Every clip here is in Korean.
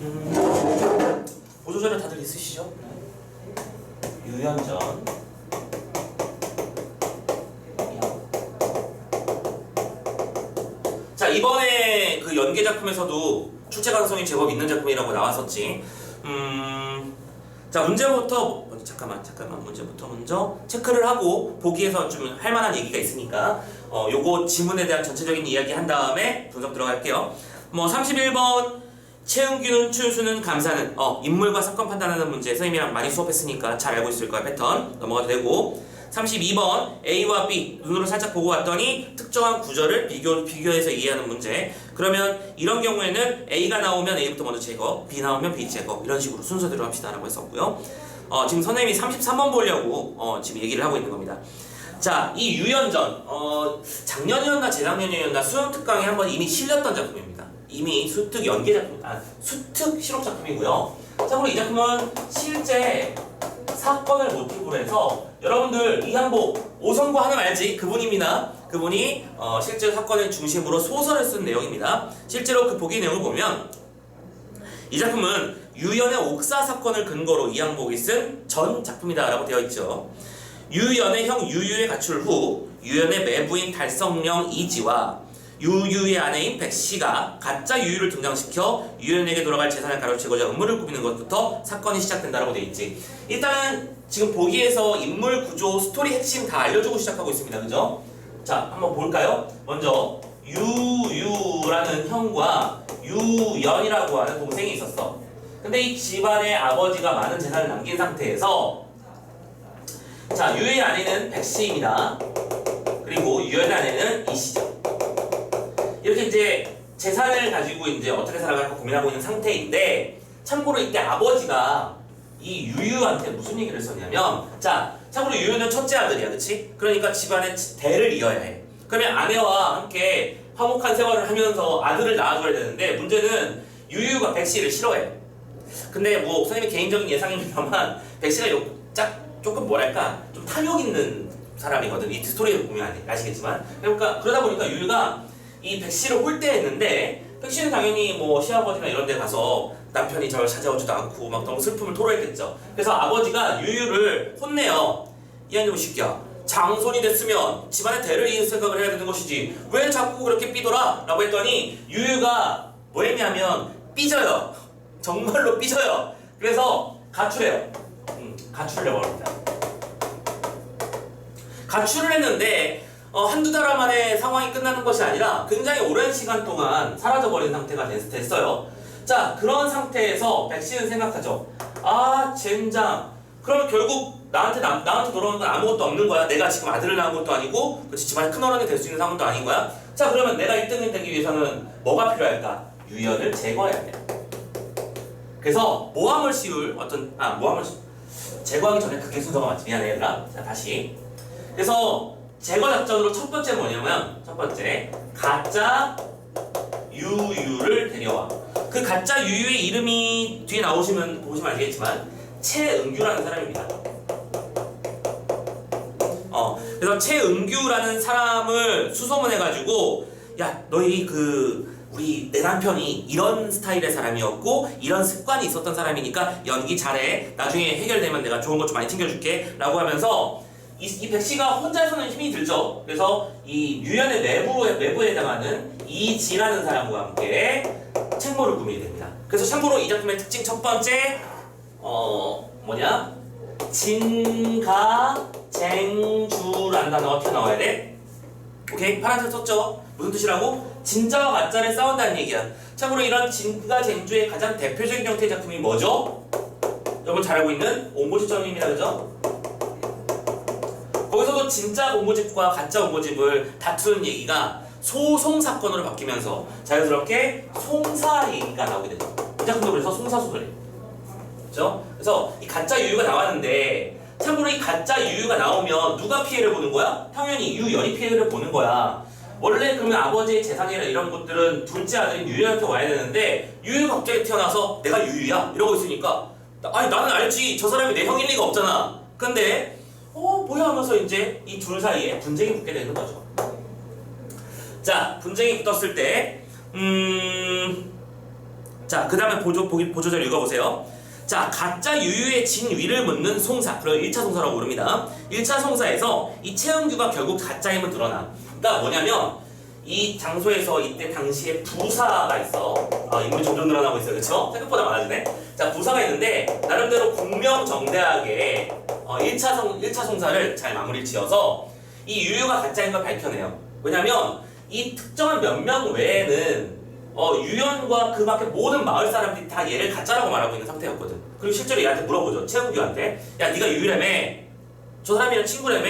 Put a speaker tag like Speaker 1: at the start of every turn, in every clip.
Speaker 1: 음, 보조자료 다들 있으시죠? 유연전. 자 이번에 그 연계 작품에서도 출제 가능성이 제법 있는 작품이라고 나왔었지. 음, 자 문제부터 잠깐만 잠깐만 문제부터 먼저 체크를 하고 보기에서 좀 할 만한 얘기가 있으니까 어 요거 지문에 대한 전체적인 이야기 한 다음에 분석 들어갈게요. 뭐 31번 최은규는 추수는 감사는 어 인물과 사건 판단하는 문제 선생님이랑 많이 수업했으니까 잘 알고 있을 거야 패턴. 넘어가도 되고. 32번 A와 B 눈으로 살짝 보고 왔더니 특정한 구절을 비교, 비교해서 이해하는 문제. 그러면 이런 경우에는 A가 나오면 A부터 먼저 제거 B 나오면 B 제거 이런 식으로 순서대로 합시다 라고 했었고요. 어, 지금 선생님이 33번 보려고 어, 지금 얘기를 하고 있는 겁니다. 자, 이 유연전 어, 작년이었나 재작년이었나 수능 특강에 한번 이미 실렸던 작품입니다 이미 수특 연계 작품, 아 수특 실험 작품이고요 참고로 이 작품은 실제 사건을 모티브로 해서 여러분들 이한복 오성구 하는 알지? 그분입니다. 그분이 어, 실제 사건을 중심으로 소설을 쓴 내용입니다. 실제로 그 보기 내용을 보면 이 작품은 유연의 옥사 사건을 근거로 이한복이 쓴 전 작품이다라고 되어 있죠. 유연의 형 유유의 가출 후 유연의 매부인 달성령 이지와 유유의 아내인 백씨가 가짜 유유를 등장시켜 유연에게 돌아갈 재산을 가로채고자 음모를 꾸미는 것부터 사건이 시작된다라고 되어 있지. 일단은 지금 보기에서 인물 구조, 스토리 핵심 다 알려주고 시작하고 있습니다. 그죠? 자, 한번 볼까요? 먼저 유유라는 형과 유연이라고 하는 동생이 있었어. 근데 이 집안에 아버지가 많은 재산을 남긴 상태에서 자, 유의 아내는 백씨입니다. 그리고 유연의 아내는 이씨죠. 이렇게 이제 재산을 가지고 이제 어떻게 살아갈까 고민하고 있는 상태인데 참고로 이때 아버지가 이 유유한테 무슨 얘기를 했었냐면 자 참고로 유유는 첫째 아들이야 그치? 그러니까 집안의 대를 이어야 해. 그러면 아내와 함께 화목한 생활을 하면서 아들을 낳아줘야 되는데 문제는 유유가 백씨를 싫어해. 근데 뭐 선생님의 개인적인 예상입니다만 백씨가 요, 짝 조금 뭐랄까 좀 탐욕 있는 사람이거든. 이 스토리를 보면 아시- 아시겠지만. 그러니까 그러다 보니까 유유가 이 백씨를 홀대했는데 백씨는 당연히 뭐 시아버지나 이런 데 가서 남편이 저를 찾아오지도 않고 막 너무 슬픔을 토로했겠죠. 그래서 아버지가 유유를 혼내요. 이한놈 새끼야 장손이 됐으면 집안의 대를 이을 생각을 해야 되는 것이지. 왜 자꾸 그렇게 삐돌아? 라고 했더니 유유가 뭐 했냐면 삐져요. 정말로 삐져요. 그래서 가출해요. 음, 가출을 해버립니다. 가출을 했는데 어, 한두 달 만에 상황이 끝나는 것이 아니라 굉장히 오랜 시간 동안 사라져버린 상태가 됐, 됐어요. 자, 그런 상태에서 백씨는 생각하죠. 아, 젠장. 그러면 결국 나한테, 나, 나한테 돌아오는 건 아무것도 없는 거야. 내가 지금 아들을 낳은 것도 아니고, 그렇지, 집안에 큰 어른이 될 수 있는 상황도 아닌 거야. 자, 그러면 내가 1등이 되기 위해서는 뭐가 필요할까? 유연을 제거해야 돼. 그래서 모함을 씌울 어떤, 아, 모함을 씌- 제거하기 전에 그게 순서가 맞지. 미안해, 얘들아. 자, 다시. 그래서 제거 작전으로 첫 번째 뭐냐면 첫 번째 가짜 유유를 데려와. 그 가짜 유유의 이름이 뒤에 나오시면 보시면 알겠지만 최은규라는 사람입니다. 어 그래서 최은규라는 사람을 수소문해 가지고 야 너희 그 우리 내 남편이 이런 스타일의 사람이었고 이런 습관이 있었던 사람이니까 연기 잘해 나중에 해결되면 내가 좋은 것 좀 많이 챙겨줄게 라고 하면서 이, 이 백씨가 혼자서는 힘이 들죠. 그래서 이 유연의 내부에, 내부에 해당하는 이지라는 사람과 함께 책모를 꾸미게 됩니다. 그래서 참고로 이 작품의 특징 첫 번째 어 뭐냐? 진가 쟁주라는 단어가 튀어나와야 돼. 오케이? 파란색 썼죠? 무슨 뜻이라고? 진짜와 가짜를 싸운다는 얘기야. 참고로 이런 진가 쟁주의 가장 대표적인 형태의 작품이 뭐죠? 여러분 잘 알고 있는 옹고집전입니다 그죠? 거기서도 진짜 옹고집과 가짜 옹고집을 다투는 얘기가 소송 사건으로 바뀌면서 자연스럽게 송사 얘기가 나오게 되죠 이 작품도 그래서 송사 소설이에요 그죠? 그래서 이 가짜 유유가 나왔는데 참고로 이 가짜 유유가 나오면 누가 피해를 보는 거야? 당연히 유연이 피해를 보는 거야. 원래 그러면 아버지의 재산이나 이런 것들은 둘째 아들인 유유한테 와야 되는데 유유가 갑자기 태어나서 내가 유유야 이러고 있으니까 나- 아니 나는 알지 저 사람이 내 형일 리가 없잖아. 근데 어 뭐야 하면서 이제 이 둘 사이에 분쟁이 붙게 되는 거죠. 자 분쟁이 붙었을 때 음. 자, 그 다음에 보조, 보조절 읽어보세요. 자, 가짜 유유의 진 위를 묻는 송사. 그걸 1차 송사라고 부릅니다. 1차 송사에서 이 채은규가 결국 가짜임을 드러나. 그러니까 뭐냐면, 이 장소에서 이때 당시에 부사가 있어. 아, 인물이 점점 늘어나고 있어요. 그쵸? 생각보다 많아지네. 자, 부사가 있는데, 나름대로 공명정대하게 어, 1차, 송, 1차 송사를 잘 마무리 지어서 이 유유가 가짜인 걸 밝혀내요. 왜냐면, 이 특정한 몇 명 외에는 어, 유연과 그 밖에 모든 마을 사람들이 다 얘를 가짜라고 말하고 있는 상태였거든. 그리고 실제로 얘한테 물어보죠. 최은규한테. 야, 네가 유유라며? 저 사람이랑 친구라며?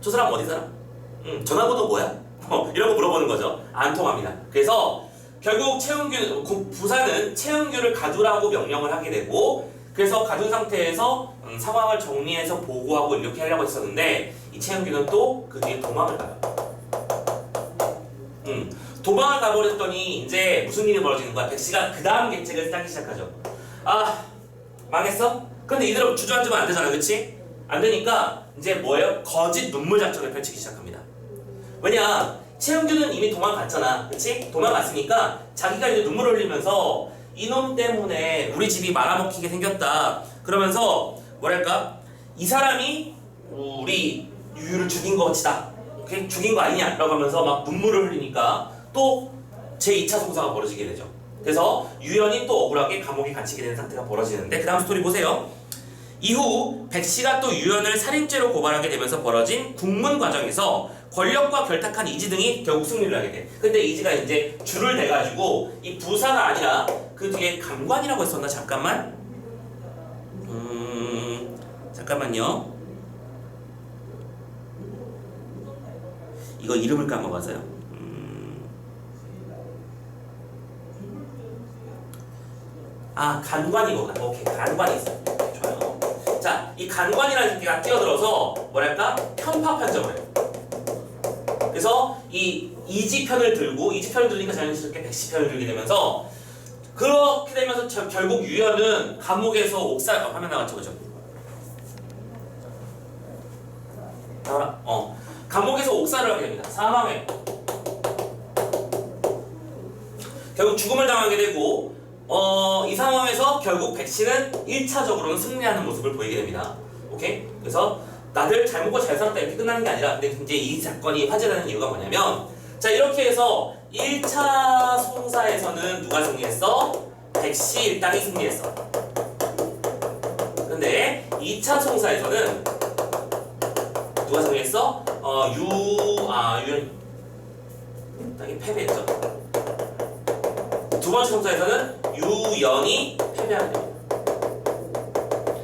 Speaker 1: 저 사람 어디 살아? 응, 전화번호 뭐야? 어, 이런 거 물어보는 거죠. 안 통합니다. 그래서 결국 최은규, 구- 부사는 최은규를 가두라고 명령을 하게 되고 그래서 가둔 상태에서 음, 상황을 정리해서 보고하고 이렇게 하려고 했었는데 이 최은규는 또 그 뒤에 도망을 가요. 음, 도망을 가버렸더니 이제 무슨 일이 벌어지는 거야? 백씨가 그 다음 계책을 짜기 시작하죠. 아 망했어? 근데 이대로 주저앉으면 안 되잖아, 그렇지? 안 되니까 이제 뭐예요? 거짓 눈물 작전을 펼치기 시작합니다. 왜냐? 최영규는 이미 도망갔잖아, 그렇지? 도망갔으니까 자기가 이제 눈물 흘리면서 이놈 때문에 우리 집이 말아먹히게 생겼다. 그러면서 뭐랄까? 이 사람이 우리 유유를 죽인 것이다. 오케이? 죽인 거 아니냐라고 하면서 막 눈물을 흘리니까 또 제 2차 송사가 벌어지게 되죠. 그래서 유연이 또 억울하게 감옥에 갇히게 되는 상태가 벌어지는데 그 다음 스토리 보세요. 이후 백 씨가 또 유연을 살인죄로 고발하게 되면서 벌어진 국문 과정에서 권력과 결탁한 이지 등이 결국 승리를 하게 돼. 근데 이지가 이제 줄을 대가지고 이 부사가 아니라 그 뒤에 감관이라고 했었나 잠깐만. 음 잠깐만요. 이거 이름을 까먹어서요. 음. 아 간관이구나. 오케이 간관이 있어. 좋아요. 자, 이 간관이라는 새끼가 뛰어들어서 뭐랄까 편파 판정을 해요. 그래서 이 이지편을 들고 이지편을 들으니까 자연스럽게 백시편을 들게 되면서 그렇게 되면서 저- 결국 유연은 감옥에서 옥살 어, 화면 나갔죠 그죠? 나와라. 어. 감옥에서 옥살을 하게 됩니다. 사망해. 결국 죽음을 당하게 되고 어, 이 상황에서 결국 백신은 1차적으로는 승리하는 모습을 보이게 됩니다. 오케이? 그래서 나들 잘 먹고 잘 살았다 이렇게 끝나는 게 아니라 근데 이제 이 사건이 화제되는 이유가 뭐냐면 자 이렇게 해서 1차 송사에서는 누가 승리했어? 백씨 일당이 승리했어. 근데 2차 송사에서는 누가 승리했어? 어, 유, 아, 유연, 일당이 패배했죠. 두 번째 송사에서는 유연이 패배하게 됩니다.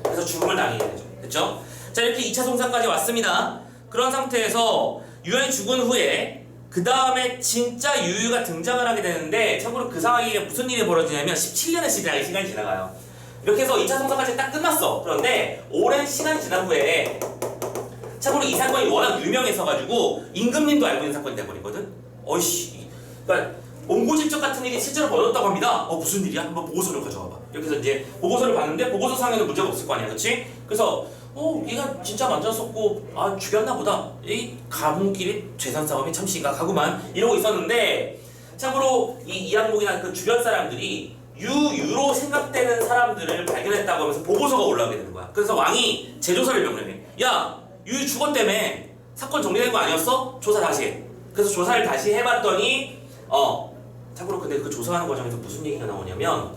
Speaker 1: 그래서 죽음을 당하게 되죠. 됐죠? 자, 이렇게 2차 송사까지 왔습니다. 그런 상태에서 유연이 죽은 후에 그 다음에 진짜 유유가 등장을 하게 되는데 참고로 그 상황이 무슨 일이 벌어지냐면 17년의 시간이 시간이 지나가요. 이렇게 해서 2차 송사까지 딱 끝났어. 그런데 오랜 시간이 지난 후에 참고로 이 사건이 워낙 유명해서 가지고 임금님도 알고 있는 사건이 돼버리거든. 어이씨, 그러니까 몽고질적 같은 일이 실제로 벌어졌다고 합니다. 어 무슨 일이야? 한번 보고서를 가져와봐. 이렇게 해서 이제 보고서를 봤는데 보고서 상에는 문제가 없을 거 아니야, 그렇지? 그래서 어 얘가 진짜 만졌었고 아 죽였나 보다. 이 가문끼리 재산 싸움이 참 심각 하구만 이러고 있었는데 참고로 이 이양목이나 그 주변 사람들이 유유로 생각되는 사람들을 발견했다고 하면서 보고서가 올라오게 되는 거야. 그래서 왕이 재조사를 명령해. 야, 유 죽었다며 사건 정리된 거 아니었어? 조사 다시 해. 그래서 조사를 다시 해봤더니 어 참고로 근데 그 조사하는 과정에서 무슨 얘기가 나오냐면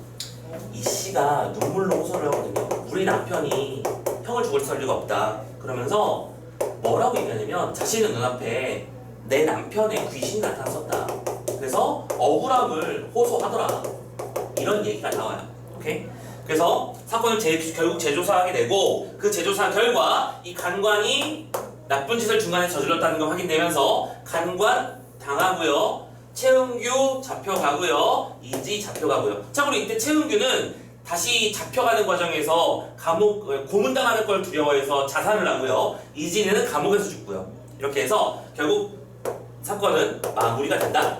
Speaker 1: 이 씨가 눈물로 호소를 하거든요. 우리 남편이 형을 죽을 살 리가 없다. 그러면서 뭐라고 얘기하냐면 자신의 눈앞에 내 남편의 귀신이 나타났었다. 그래서 억울함을 호소하더라. 이런 얘기가 나와요. 오케이? 그래서 사건을 재, 결국 재조사하게 되고 그 재조사 결과 이 간관이 나쁜 짓을 중간에 저질렀다는 걸 확인되면서 간관 당하고요. 최은규 잡혀가고요. 이지 잡혀가고요. 참고로 이때 최은규는 다시 잡혀가는 과정에서 감옥 어, 고문당하는 걸 두려워해서 자살을 하고요. 이진이는 감옥에서 죽고요. 이렇게 해서 결국 사건은 마무리가 된다.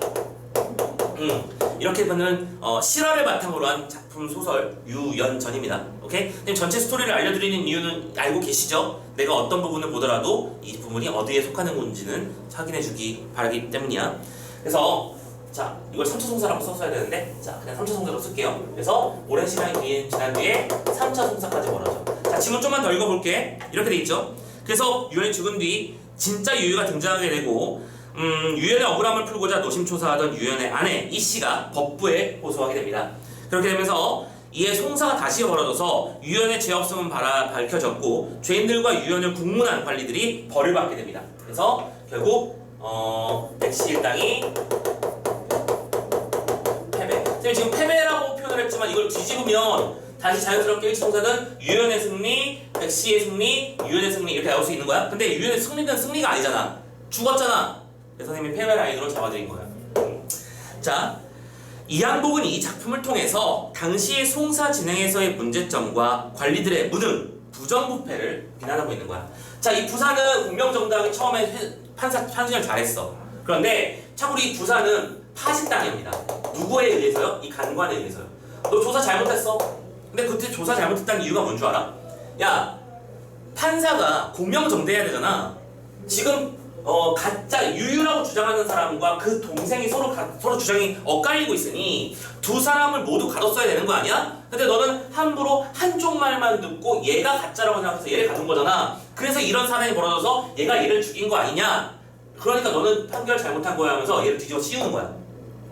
Speaker 1: 음, 이렇게 보면 어, 실화를 바탕으로 한 작품 소설 유연전입니다. 오케이? 전체 스토리를 알려드리는 이유는 알고 계시죠? 내가 어떤 부분을 보더라도 이 부분이 어디에 속하는 건지는 확인해주기 바라기 때문이야. 그래서 자, 이걸 3차 송사라고 썼어야 되는데, 자, 그냥 3차 송사로 쓸게요. 그래서 오랜 시간이 뒤에 지난 뒤에 3차 송사까지 벌어져. 자, 지금 좀만 더 읽어볼게. 이렇게 돼 있죠. 그래서 유연이 죽은 뒤 진짜 유유가 등장하게 되고, 음, 유연의 억울함을 풀고자 노심초사하던 유연의 아내 이 씨가 법부에 호소하게 됩니다. 그렇게 되면서 이에 송사가 다시 벌어져서 유연의 죄 없음은 밝혀졌고 죄인들과 유연을 국문한 관리들이 벌을 받게 됩니다. 그래서 결국 어, 백시 일당이 패배. 선생님 지금 패배라고 표현을 했지만 이걸 뒤집으면 다시 자연스럽게 일치동사는 유연의 승리, 백시의 승리, 유연의 승리 이렇게 나올 수 있는 거야. 근데 유연의 승리는 승리가 아니잖아. 죽었잖아. 그래서 선생님이 패배 라인으로 잡아드린 거야. 자, 이양복은 이 작품을 통해서 당시의 송사 진행에서의 문제점과 관리들의 무능, 부정부패를 비난하고 있는 거야. 자, 이 부사는 공명정당이 처음에 회- 판사 판결 잘했어. 그런데 참고로 이 부사는 파신당입니다. 누구에 의해서요? 이 간관에 의해서요. 너 조사 잘못했어. 근데 그때 조사 잘못했다는 이유가 뭔 줄 알아? 야, 판사가 공명정대해야 되잖아. 지금 어 가짜 유유라고 주장하는 사람과 그 동생이 서로 가- 서로 주장이 엇갈리고 있으니 두 사람을 모두 가뒀어야 되는 거 아니야? 근데 너는 함부로 한쪽 말만 듣고 얘가 가짜라고 생각해서 얘를 가둔 거잖아. 그래서 이런 사단이 벌어져서 얘가 얘를 죽인 거 아니냐? 그러니까 너는 판결 잘못한 거야 하면서 얘를 뒤집어 씌우는 거야.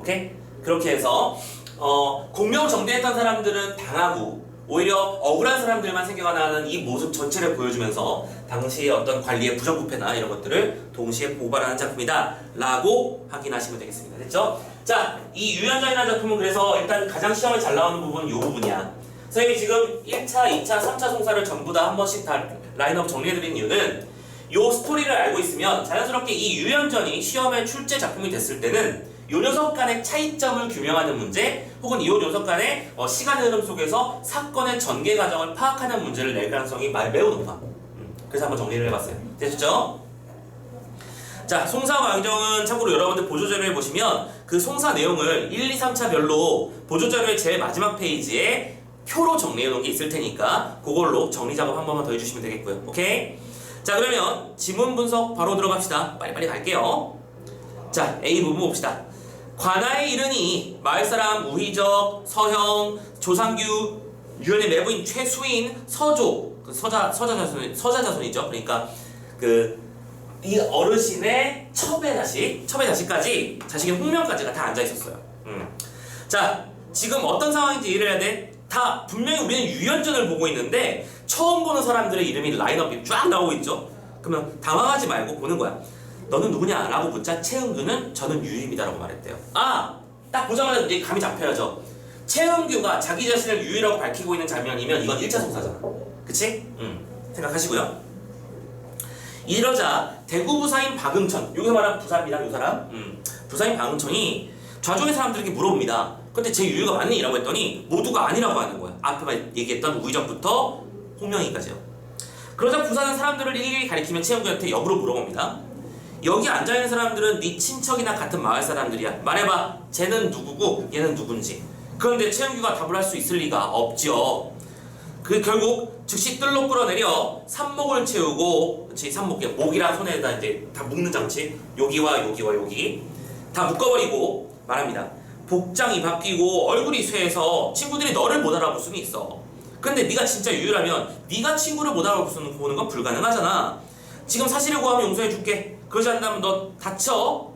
Speaker 1: 오케이? 그렇게 해서 어, 공명정대했던 사람들은 당하고 오히려 억울한 사람들만 생겨나는 이 모습 전체를 보여주면서 당시의 어떤 관리의 부정부패나 이런 것들을 동시에 고발하는 작품이다 라고 확인하시면 되겠습니다 됐죠? 자, 이 유연전이라는 작품은 그래서 일단 가장 시험에 잘 나오는 부분은 이 부분이야 선생님이 지금 1차, 2차, 3차 송사를 전부 다 한 번씩 다 라인업 정리해드린 이유는 요 스토리를 알고 있으면 자연스럽게 이 유연전이 시험에 출제 작품이 됐을 때는 요 녀석 간의 차이점을 규명하는 문제 혹은 요 녀석 간의 어, 시간 흐름 속에서 사건의 전개 과정을 파악하는 문제를 낼 가능성이 마- 매우 높아. 음, 그래서 한번 정리를 해봤어요. 되셨죠? 자, 송사 왕정은 참고로 여러분들 보조자료에 보시면 그 송사 내용을 1, 2, 3차별로 보조자료의 제일 마지막 페이지에 표로 정리해 놓은 게 있을 테니까 그걸로 정리 작업 한 번만 더 해주시면 되겠고요. 오케이? 자, 그러면 지문 분석 바로 들어갑시다. 빨리빨리 갈게요. 자, A 부분 봅시다. 관아에 이르니 마을 사람 우희적, 서형, 조상규, 유연의 매부인 최수인, 서조, 그 서자 서자 자손 서자 자손이죠. 그러니까 그 이 어르신의 첩의 자식, 첩의 자식까지 자식의 홍명까지가 다 앉아 있었어요. 음. 자, 지금 어떤 상황인지 이해를 해야 돼. 다 분명히 우리는 유연전을 보고 있는데 처음 보는 사람들의 이름이 라인업이 쫙 나오고 있죠. 그러면 당황하지 말고 보는 거야. 너는 누구냐? 라고 묻자 최은규는 저는 유입이다라고 말했대요. 아! 딱 보자마자 이제 감이 잡혀야죠. 최은규가 자기 자신을 유이라고 밝히고 있는 장면이면 이건 1차 송사잖아. 그치? 음, 생각하시고요. 이러자 대구 부사인 박응천, 여기서 말하는 부사입니다, 이 사람. 음, 부사인 박응천이 좌종의 사람들에게 물어봅니다. 근데 제 유유가 맞니?라고 했더니 모두가 아니라고 하는 거야. 앞에 얘기했던 우의정부터 홍명희까지요. 그러자 부사는 사람들을 일일이 가리키며 최영규한테 역으로 물어봅니다. 여기 앉아있는 사람들은 네 친척이나 같은 마을 사람들이야. 말해봐. 쟤는 누구고 얘는 누군지. 그런데 최영규가 답을 할 수 있을 리가 없지요. 그 결국 즉시 뜰로 끌어내려 삽목을 채우고 그치 삽목이 목이랑 손에다 이제 다 묶는 장치 여기와 여기와 여기 다 묶어버리고 말합니다. 복장이 바뀌고 얼굴이 쇠해서 친구들이 너를 못 알아볼 수는 있어. 근데 네가 진짜 유유라면 네가 친구를 못 알아보는 보는 건 불가능하잖아. 지금 사실을 구하면 용서해줄게. 그러지 않다면 너 다쳐.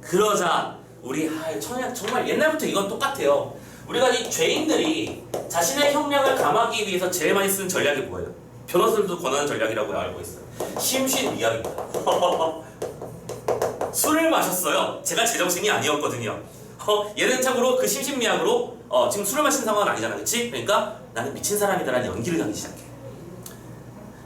Speaker 1: 그러자 우리 아, 천연 정말 옛날부터 이건 똑같아요. 우리가 이 죄인들이 자신의 형량을 감하기 위해서 제일 많이 쓰는 전략이 뭐예요? 변호사들도 권하는 전략이라고 알고 있어요. 심신 미약입니다. 술을 마셨어요. 제가 제정신이 아니었거든요. 어, 얘는 참고로 그 심신미약으로 어, 지금 술을 마신 상황은 아니잖아, 그렇지? 그러니까 나는 미친 사람이다라는 연기를 하기 시작해.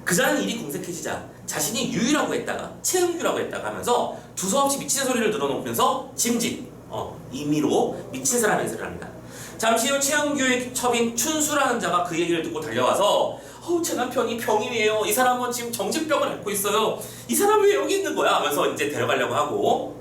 Speaker 1: 그 자는 일이 궁색해지자 자신이 유유라고 했다가 최은규라고 했다가 하면서 두서없이 미친 소리를 늘어놓으면서 짐짓, 어, 임의로 미친 사람 행세를 합니다. 잠시 후 최은규의 첩인 춘수라는 자가 그 얘기를 듣고 달려와서 어우 제 남편이 병이에요. 이 사람은 지금 정신병을 앓고 있어요. 이 사람 왜 여기 있는 거야? 하면서 이제 데려가려고 하고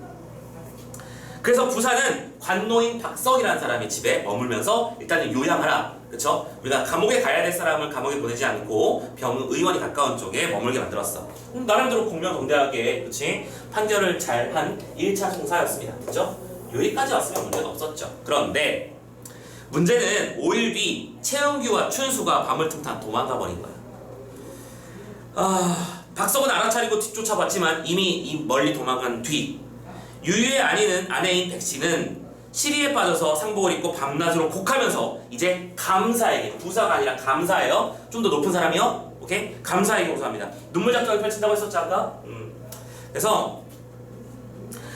Speaker 1: 그래서 부사는 관노인 박석이라는 사람의 집에 머물면서 일단은 요양하라. 그쵸? 우리가 감옥에 가야 될 사람을 감옥에 보내지 않고 병 의원이 가까운 쪽에 머물게 만들었어. 음, 나름대로 공명동대하게 그치? 판결을 잘 한 1차 송사였습니다. 그죠? 여기까지 왔으면 문제가 없었죠. 그런데 문제는 5일 뒤 최은규와 춘수가 밤을 틈타 도망가 버린 거야. 아, 박석은 알아차리고 뒤쫓아봤지만 이미 이 멀리 도망간 뒤 유유의 아내는 아내인 백씨는 시리에 빠져서 상복을 입고 밤낮으로 곡하면서 이제 감사에게 부사가 아니라 감사예요. 좀 더 높은 사람이요. 오케이 감사에게 호소합니다. 눈물 작전을 펼친다고 했었지 아까. 음. 그래서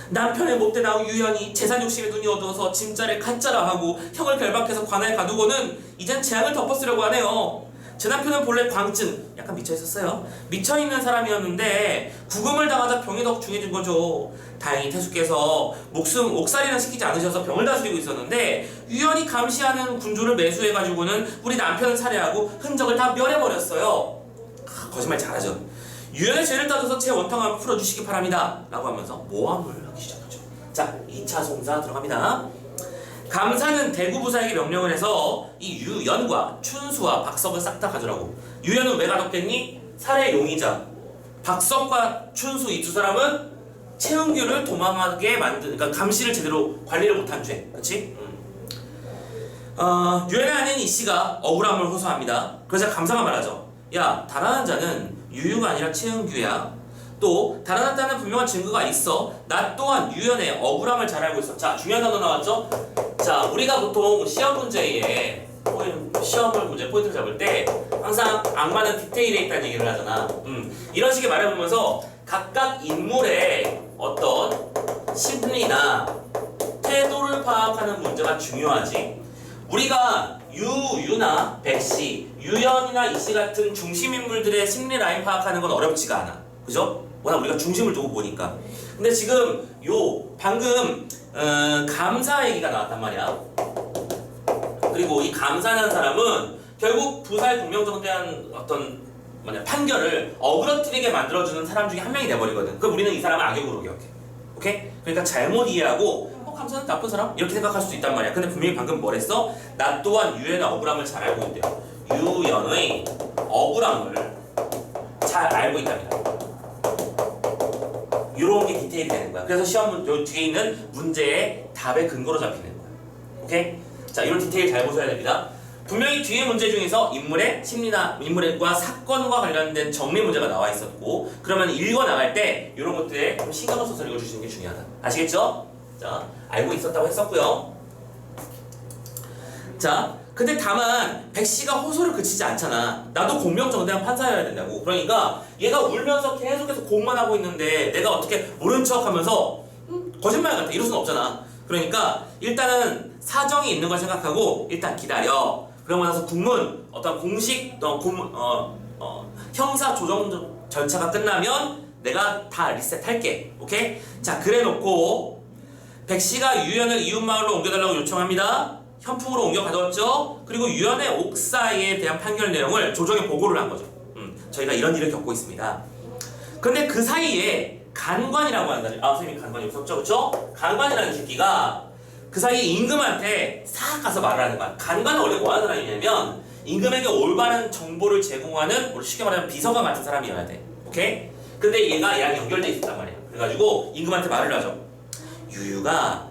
Speaker 1: 남편의 못된 아우 유연이 재산 욕심에 눈이 어두워서 짐자를 가짜라 하고 형을 결박해서 관아에 가두고는 이젠 재앙을 덮어쓰려고 하네요. 제 남편은 본래 광증, 약간 미쳐 있었어요. 미쳐 있는 사람이었는데 구금을 당하자 병이 더 중해진 거죠. 다행히 태수께서 목숨 옥살이나 시키지 않으셔서 병을 다스리고 있었는데 유연이 감시하는 군주를 매수해 가지고는 우리 남편을 살해하고 흔적을 다 멸해 버렸어요. 아, 거짓말 잘하죠. 유연의 죄를 따져서 제 원탕함을 풀어주시기 바랍니다. 라고 하면서 모함을 하기 시작하죠. 자, 2차 송사 들어갑니다. 감사는 대구 부사에게 명령을 해서 이 유연과 춘수와 박석을 싹 다 가져라고. 유연은 왜 가뒀겠니? 살해 용의자. 박석과 춘수 이 두 사람은 최은규를 도망하게 만든, 그러니까 감시를 제대로 관리를 못한 죄. 그렇지? 어, 유엔의 아닌 이 씨가 억울함을 호소합니다. 그러자 감사가 말하죠. 야, 달아난 자는 유유가 아니라 최은규야. 또 달아났다는 분명한 증거가 있어. 나 또한 유연의 억울함을 잘 알고 있어. 자, 중요한 단어 나왔죠? 자, 우리가 보통 시험 문제에 시험을 문제 포인트를 잡을 때 항상 악마는 디테일에 있다는 얘기를 하잖아. 음, 이런 식의 말을 보면서 각각 인물의 어떤 심리나 태도를 파악하는 문제가 중요하지. 우리가 유, 유나 백씨, 유연이나 이씨 같은 중심 인물들의 심리 라인 파악하는 건 어렵지가 않아. 그죠? 워낙 우리가 중심을 두고 보니까. 근데 지금 요 방금 어, 감사 얘기가 나왔단 말이야. 그리고 이 감사라는 사람은 결국 부사의 공명정대한 어떤 뭐냐 판결을 어그러뜨리게 만들어주는 사람 중에 한 명이 돼버리거든. 그럼 우리는 이 사람을 악역으로 기억해. 오케이? 그러니까 잘못 이해하고 어, 감사는 나쁜 사람? 이렇게 생각할 수도 있단 말이야. 근데 분명히 방금 뭐랬어? 나 또한 유연의 억울함을 잘 알고 있대요. 유연의 억울함을 잘 알고 있답니다. 이런 게 디테일이 되는 거야. 그래서 시험 문, 요 뒤에 있는 문제의 답의 근거로 잡히는 거야. 오케이? 자, 이런 디테일 잘 보셔야 됩니다. 분명히 뒤에 문제 중에서 인물의 심리나 인물과 사건과 관련된 정리 문제가 나와 있었고, 그러면 읽어 나갈 때 이런 것들에 좀 신경을 써서 읽어주시는 게 중요하다. 아시겠죠? 자, 알고 있었다고 했었고요. 자, 근데 다만 백 씨가 호소를 그치지 않잖아. 나도 공명정대한 판사여야 된다고. 그러니까 얘가 울면서 계속해서 공만 하고 있는데 내가 어떻게 모른 척하면서 음, 거짓말 같아. 이럴 수는 없잖아. 그러니까 일단은 사정이 있는 걸 생각하고 일단 기다려. 그러고 나서 국문 어떤 공식 어, 고문, 어, 어, 형사 조정 절차가 끝나면 내가 다 리셋할게. 오케이? 자, 그래놓고 백 씨가 유연을 이웃마을로 옮겨달라고 요청합니다. 현풍으로 옮겨 가져왔죠. 그리고 유연의 옥사에 대한 판결 내용을 조정에 보고를 한 거죠. 음, 저희가 이런 일을 겪고 있습니다. 근데 그 사이에 간관이라고 사람, 아 선생님 간관이 없었죠, 그렇죠? 간관이라는 새끼가 그 사이에 임금한테 싹 가서 말을 하는 거야. 간관은 원래 뭐 하는 사람이냐면 임금에게 올바른 정보를 제공하는 쉽게 말하면 비서관 같은 사람이어야 돼. 오케이? 근데 얘가 얘랑 연결돼 있었단 말이야. 그래가지고 임금한테 말을 하죠. 유유가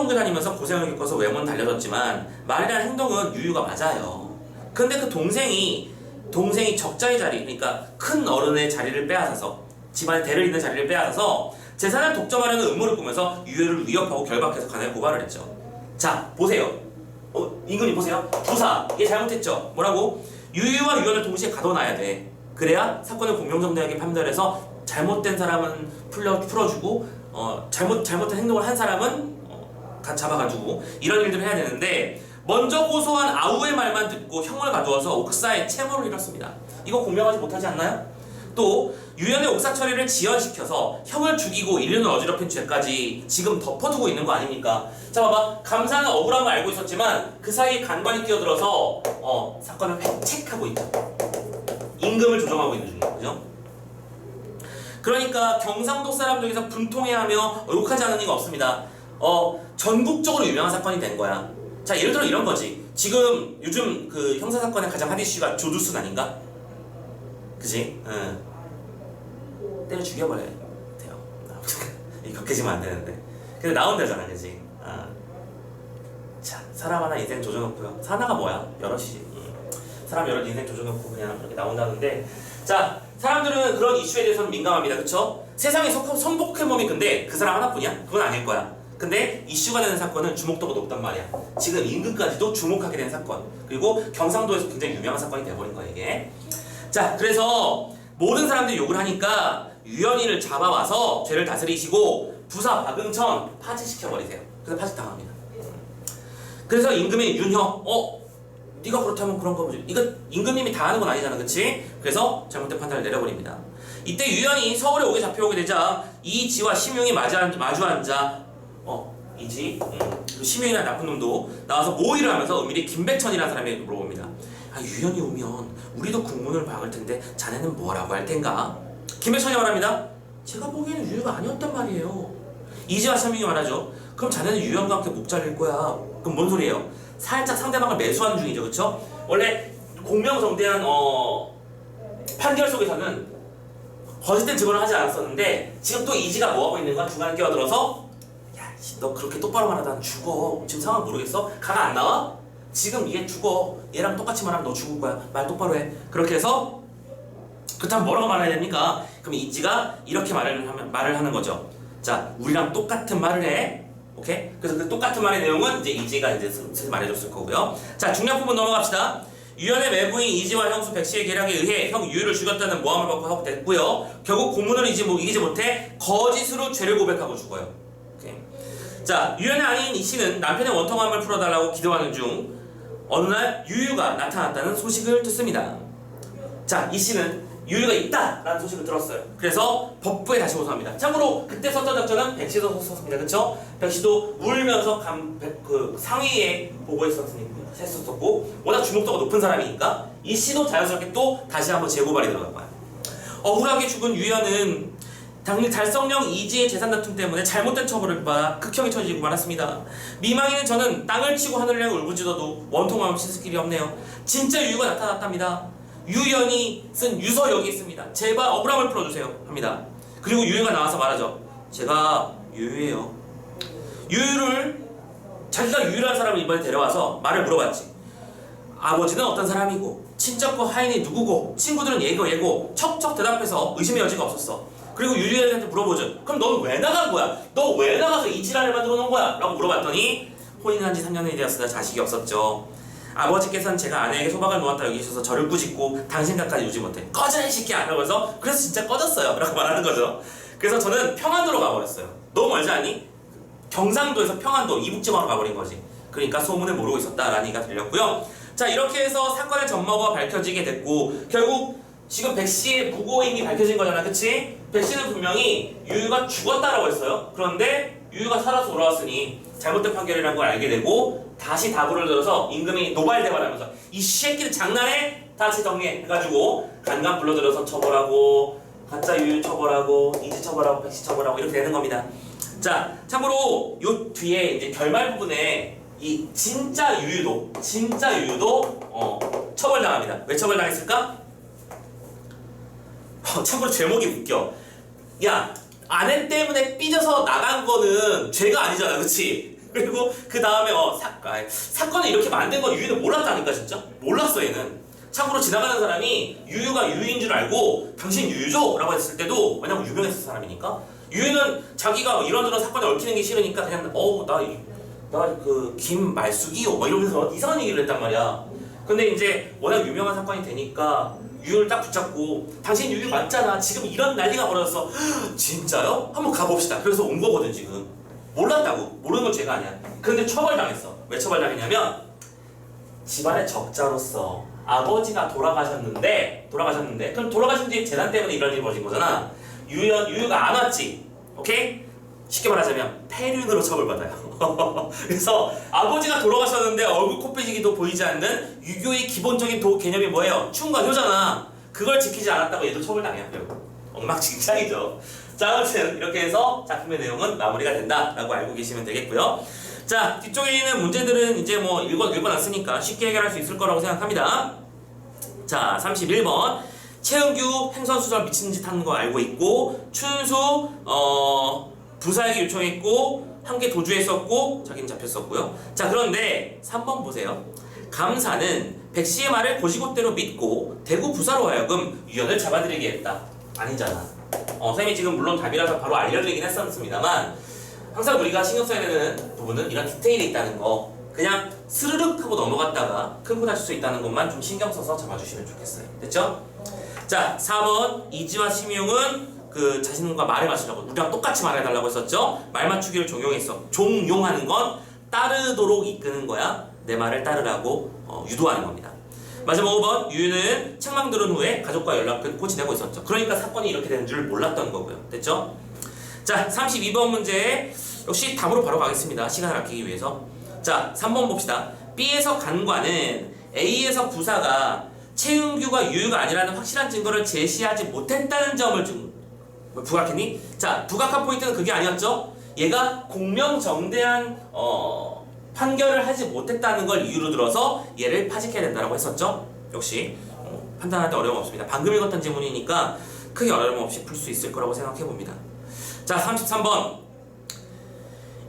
Speaker 1: 옮겨 다니면서 고생을 겪어서 외모는 달려졌지만 말이나 행동은 유유가 맞아요. 근데 그 동생이 동생이 적자의 자리, 그러니까 큰 어른의 자리를 빼앗아서 집안의 대를 잇는 자리를 빼앗아서 재산을 독점하려는 음모를 꾸면서 유유를 위협하고 결박해서 간에 고발을 했죠. 자, 보세요. 어, 임금님 보세요. 부사, 얘 잘못했죠. 뭐라고? 유유와 유연을 동시에 가둬놔야 돼. 그래야 사건을 공명정대하게 판별해서 잘못된 사람은 풀려 풀어주고 어, 잘못 잘못된 행동을 한 사람은 어, 가 잡아가지고 이런 일들을 해야 되는데 먼저 고소한 아우의 말만 듣고 형을 가두어서 옥사에 채무를 잃었습니다. 이거 공명하지 못하지 않나요? 또 유연의 옥사 처리를 지연시켜서 형을 죽이고 인륜을 어지럽힌 죄까지 지금 덮어두고 있는 거 아닙니까? 자 봐봐 감사는 억울함을 알고 있었지만 그 사이에 간관이 끼어들어서 어, 사건을 획책하고 있다. 임금을 조정하고 있는 중이에요. 그죠? 그러니까 경상도 사람 중에서 분통해하며 욕하지 않은 이가 없습니다. 어, 전국적으로 유명한 사건이 된 거야. 자, 예를 들어 이런 거지. 지금 요즘 그 형사 사건의 가장 핫 이슈가 조두순 아닌가? 그지? 응. 때려 죽여버려야 돼요. 이 격해지면 안 되는데. 근데 나온다잖아, 그지? 아. 자, 사람 하나 인생 조져놓고요. 사나가 뭐야? 여럿이지. 음. 사람 여럿 인생 조져놓고 그냥 그렇게 나온다는데, 자, 사람들은 그런 이슈에 대해서는 민감합니다, 그렇죠? 세상에 성- 성폭행범이 근데 그 사람 하나뿐이야? 그건 아닐 거야. 근데 이슈가 되는 사건은 주목도가 높단 말이야. 지금 임금까지도 주목하게 된 사건. 그리고 경상도에서 굉장히 유명한 사건이 돼버린 거야 이게. 자, 그래서 모든 사람들이 욕을 하니까 유연이를 잡아와서 죄를 다스리시고 부사 박응천 파직시켜버리세요. 그래서 파직 당합니다. 그래서 임금이 윤형, 어, 네가 그렇다면 그런 거 보지. 이거 임금님이 다 하는 건 아니잖아, 그렇지? 그래서 잘못된 판단을 내려버립니다. 이때 유연이 서울에 오게 잡혀오게 되자 이지와 심용이 마주, 앉- 마주 앉아, 어, 이지, 음, 심용이라는 나쁜 놈도 나와서 모의를 하면서 은밀히 김백천이라는 사람에게 물어봅니다. 아, 유연이 오면 우리도 국문을 박을 텐데 자네는 뭐라고 할 텐가? 김백천이 말합니다. 제가 보기에는 유유가 아니었단 말이에요. 이지와 심용이 말하죠. 그럼 자네는 유연과 함께 목 잘릴 거야. 그럼 뭔 소리예요? 살짝 상대방을 매수하는 중이죠, 그렇죠? 원래 공명정대한 어, 판결 속에서는 거짓된 증언을 하지 않았었는데 지금 또 이지가 뭐 하고 있는 거야? 중간에 끼어들어서 너 그렇게 똑바로 말하다 죽어. 지금 상황 모르겠어? 가가 안 나와? 지금 얘 죽어. 얘랑 똑같이 말하면 너 죽을 거야. 말 똑바로 해. 그렇게 해서 그렇다면 뭐라고 말해야 됩니까? 그럼 이지가 이렇게 말을 하면 말을 하는 거죠. 자, 우리랑 똑같은 말을 해. 오케이? 그래서 그 똑같은 말의 내용은 이제 이지가 이제 슬슬 말해줬을 거고요. 자, 중요한 부분 넘어갑시다. 유연의 매부인 이지와 형수 백씨의 계략에 의해 형 유유를 죽였다는 모함을 받고 하고 됐고요. 결국 고문을 이지, 뭐, 이기지 못해 거짓으로 죄를 고백하고 죽어요. 자, 유연의 아닌 이 씨는 남편의 원통함을 풀어달라고 기도하는 중 어느 날 유유가 나타났다는 소식을 듣습니다. 자, 이 씨는 유유가 있다라는 소식을 들었어요. 그래서 법부에 다시 호소합니다. 참고로 그때 썼던 작전은 백씨도 썼습니다. 그렇죠? 백씨도 울면서 감, 백- 그 상위에 보고했었으니까 했었었고 워낙 주목도가 높은 사람이니까 이 씨도 자연스럽게 또 다시 한번 재고발이 들어간 거야. 억울하게 죽은 유연은 당일 달성령 이지의 재산 다툼 때문에 잘못된 처벌을 받아 극형이 처지고 말았습니다. 미망인은 저는 땅을 치고 하늘을 향해 울부짖어도 원통함을 씻을 길이 없네요. 진짜 유유가 나타났답니다. 유연이 쓴 유서 여기 있습니다. 제발 억울함을 풀어주세요. 합니다. 그리고 유유가 나와서 말하죠. 제가 유유예요. 유유를 자기가 유유라는 사람을 이번에 데려와서 말을 물어봤지. 아버지는 어떤 사람이고 친척과 하인이 누구고 친구들은 얘고 얘고 척척 대답해서 의심의 여지가 없었어. 그리고 유리한테 물어보죠. 그럼 너는 왜 나간 거야? 너 왜 나가서 이 지랄을 만들어 놓은 거야? 라고 물어봤더니 혼인한 지 3년이 되었으나 자식이 없었죠. 아버지께서는 제가 아내에게 소박을 놓았다 여기셔서 저를 꾸짖고 당신 가까이 오지 못해. 꺼져 이 새끼야! 라고 해서 그래서 진짜 꺼졌어요. 라고 말하는 거죠. 그래서 저는 평안도로 가버렸어요. 너무 멀지 않니? 경상도에서 평안도 이북지방으로 가버린 거지. 그러니까 소문을 모르고 있었다라는 얘기가 들렸고요. 자 이렇게 해서 사건의 전모가 밝혀지게 됐고 결국 지금 백 씨의 무고임이 밝혀진 거잖아, 그치? 백 씨는 분명히 유유가 죽었다라고 했어요. 그런데 유유가 살아서 돌아왔으니 잘못된 판결이라는 걸 알게 되고 다시 다부를 들어서 임금이 노발대발하면서 이 새끼들 장난해? 다시 정리해가지고 간간 불러들여서 처벌하고 가짜 유유 처벌하고 이지 처벌하고 백씨 처벌하고 이렇게 되는 겁니다. 자, 참고로 요 뒤에 이제 결말 부분에 이 진짜 유유도, 진짜 유유도 어, 처벌당합니다. 왜 처벌당했을까? 어, 참고로 제목이 웃겨. 야, 아내 때문에 삐져서 나간 거는 죄가 아니잖아, 그치? 그리고 그 다음에 어, 사, 아, 사건을 이렇게 만든 건 유유는 몰랐다니까, 진짜? 몰랐어, 얘는. 참고로 지나가는 사람이 유유가 유유인 줄 알고 당신 유유죠? 라고 했을 때도 왜냐면 유명했을 사람이니까 유유는 자기가 이런저런 사건에 얽히는 게 싫으니까 그냥 어우 나나그 김말숙이요 막 이러면서 이상한 얘기를 했단 말이야 근데 이제 워낙 유명한 사건이 되니까 유유를 딱 붙잡고 당신 유유 맞잖아. 지금 이런 난리가 벌어졌어. 진짜요? 한번 가봅시다. 그래서 온 거거든 지금. 몰랐다고. 모르는 건 죄가 아니야. 근데 처벌당했어. 왜 처벌당했냐면 집안의 적자로서 아버지가 돌아가셨는데 돌아가셨는데 그럼 돌아가신 뒤에 재난 때문에 이런 일이 벌어진 거잖아. 유연 유유가 안 왔지. 오케이 쉽게 말하자면 폐륜으로 처벌받아요. 그래서 아버지가 돌아가셨는데 얼굴 코빼지기도 보이지 않는 유교의 기본적인 도 개념이 뭐예요? 충과 효잖아 그걸 지키지 않았다고 얘도 처벌당해요. 엉망진창이죠. 자 아무튼 이렇게 해서 작품의 내용은 마무리가 된다라고 알고 계시면 되겠고요. 자 뒤쪽에 있는 문제들은 이제 뭐 읽어 읽어놨으니까 쉽게 해결할 수 있을 거라고 생각합니다. 자 31번. 최은규 행선수설 미친 짓 하는 거 알고 있고 춘수 어 부사에게 요청했고 함께 도주했었고 자기는 잡혔었고요. 자 그런데 3번 보세요. 감사는 백 씨의 말을 고시고대로 믿고 대구 부사로 하여금 유연을 잡아들이게 했다. 아니잖아. 어, 쌤이 지금 물론 답이라서 바로 알려드리긴 했었습니다만 항상 우리가 신경 써야 되는 부분은 이런 디테일이 있다는 거 그냥 스르륵 하고 넘어갔다가 큰코 다칠 수 있다는 것만 좀 신경 써서 잡아주시면 좋겠어요. 됐죠? 자, 4번 이지와 심용은 그 자신과 말에 맞추려고 우리랑 똑같이 말해달라고 했었죠? 말 맞추기를 종용했어. 종용하는 건 따르도록 이끄는 거야. 내 말을 따르라고 어, 유도하는 겁니다. 마지막 5번 유유는 책망 들은 후에 가족과 연락 끊고 지내고 있었죠. 그러니까 사건이 이렇게 되는 줄 몰랐던 거고요. 됐죠? 자, 32번 문제 역시 답으로 바로 가겠습니다. 시간을 아끼기 위해서. 자, 3번 봅시다. B에서 간과는 A에서 부사가 최은규가 유유가 아니라는 확실한 증거를 제시하지 못했다는 점을 좀 부각했니? 자, 부각한 포인트는 그게 아니었죠? 얘가 공명정대한 어, 판결을 하지 못했다는 걸 이유로 들어서 얘를 파직해야 된다고 했었죠? 역시 어, 판단할 때 어려움 없습니다. 방금 읽었던 지문이니까 크게 어려움 없이 풀 수 있을 거라고 생각해 봅니다. 자, 33번.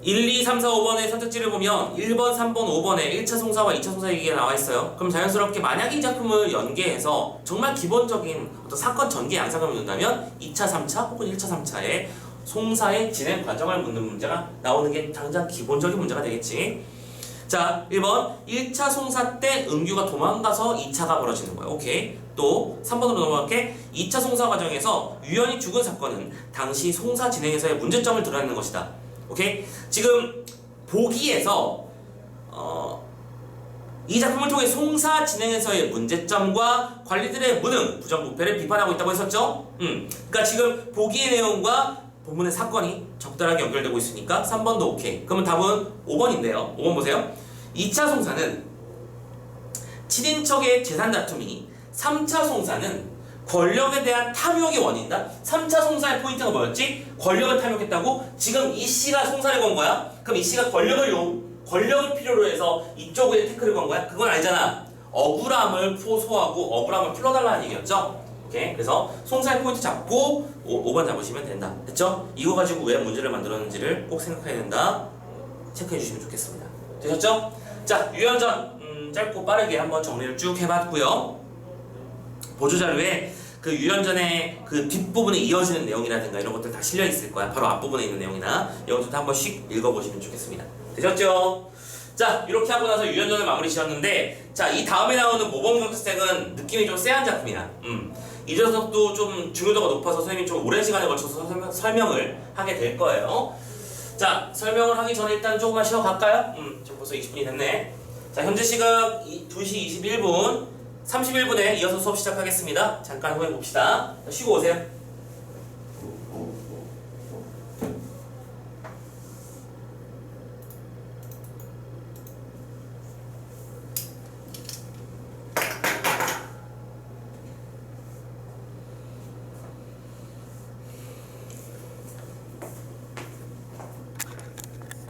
Speaker 1: 1, 2, 3, 4, 5번의 선택지를 보면 1번, 3번, 5번에 1차 송사와 2차 송사 얘기가 나와 있어요. 그럼 자연스럽게 만약 이 작품을 연계해서 정말 기본적인 어떤 사건 전개 양상을 묻는다면 2차, 3차 혹은 1차, 3차의 송사의 진행 과정을 묻는 문제가 나오는 게 당장 기본적인 문제가 되겠지. 자, 1번 1차 송사 때 은규가 도망가서 2차가 벌어지는 거야. 오케이. 또 3번으로 넘어갈게. 2차 송사 과정에서 유연이 죽은 사건은 당시 송사 진행에서의 문제점을 드러내는 것이다. 오케이. 지금 보기에서 어, 이 작품을 통해 송사 진행에서의 문제점과 관리들의 무능, 부정부패를 비판하고 있다고 했었죠. 음. 그러니까 지금 보기의 내용과 본문의 사건이 적절하게 연결되고 있으니까 3번도 오케이. 그러면 답은 5번인데요. 5번 보세요. 2차 송사는 친인척의 재산 다툼이 3차 송사는 권력에 대한 탐욕의 원인이다. 3차 송사의 포인트가 뭐였지? 권력을 탐욕했다고? 지금 이 씨가 송사를 건 거야? 그럼 이 씨가 권력을 용, 권력을 필요로 해서 이쪽에 태클을 건 거야? 그건 아니잖아. 억울함을 포소하고 억울함을 풀어달라는 얘기였죠? 오케이. 그래서 송사의 포인트 잡고 5, 번 잡으시면 된다. 됐죠? 이거 가지고 왜 문제를 만들었는지를 꼭 생각해야 된다. 체크해 주시면 좋겠습니다. 되셨죠? 자, 유연전 음, 짧고 빠르게 한번 정리를 쭉 해봤고요. 보조 자료에 그 유연전의 그 뒷부분에 이어지는 내용이라든가 이런 것들 다 실려 있을 거야. 바로 앞부분에 있는 내용이나 이것도 한번 씩 읽어보시면 좋겠습니다. 되셨죠? 자, 이렇게 하고 나서 유연전을 마무리 지었는데, 자, 이 다음에 나오는 모범경스택은 느낌이 좀 쎄한 작품이야. 음. 이 녀석도 좀 중요도가 높아서 선생님이 좀 오랜 시간에 걸쳐서 설명, 설명 을 하게 될 거예요. 자, 설명을 하기 전에 일단 조금만 쉬어갈까요? 음, 지금 벌써 20분이 됐네. 자, 현재 시각 2시 21분, 31분에 이어서 수업 시작하겠습니다. 잠깐 후에 봅시다. 쉬고 오세요.